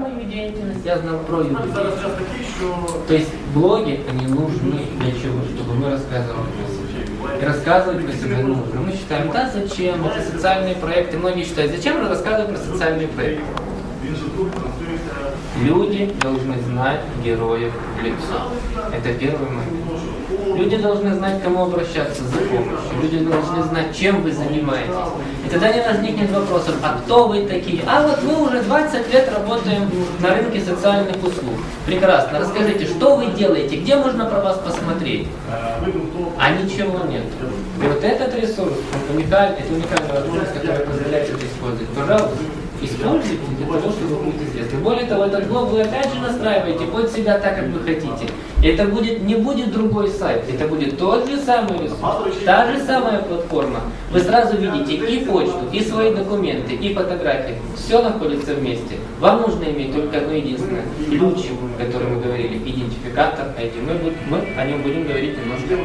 мою деятельность, я знал про що То есть блоги, они нужны для чего? Чтобы мы рассказывали про себя. И рассказывать про себя нужно. Мы считаем, да, зачем? Это социальные проекты. Многие считают, зачем рассказывать про социальные проекты? Люди должны знать героев в лицо. Это первый момент. Люди должны знать, к кому обращаться за помощью. Люди должны знать, чем вы занимаетесь. И тогда не возникнет вопросов, а кто вы такие? А вот мы уже 20 лет работаем на рынке социальных услуг. Прекрасно. Расскажите, что вы делаете? Где можно про вас посмотреть? А ничего нет. И вот этот ресурс, он уникальный, это уникальная возможность, которая позволяет это использовать. Пожалуйста, используйте для того, чтобы быть известным. Более того, этот блог вы опять же настраиваете под себя так, как вы хотите. Это будет, не будет другой сайт, это будет тот же самый ресурс, та же самая платформа. Вы сразу видите и почту, и свои документы, и фотографии. Все находится вместе. Вам нужно иметь только одно единственное. Ключ, о котором мы говорили, идентификатор ID. Мы, мы о нем будем говорить немножко.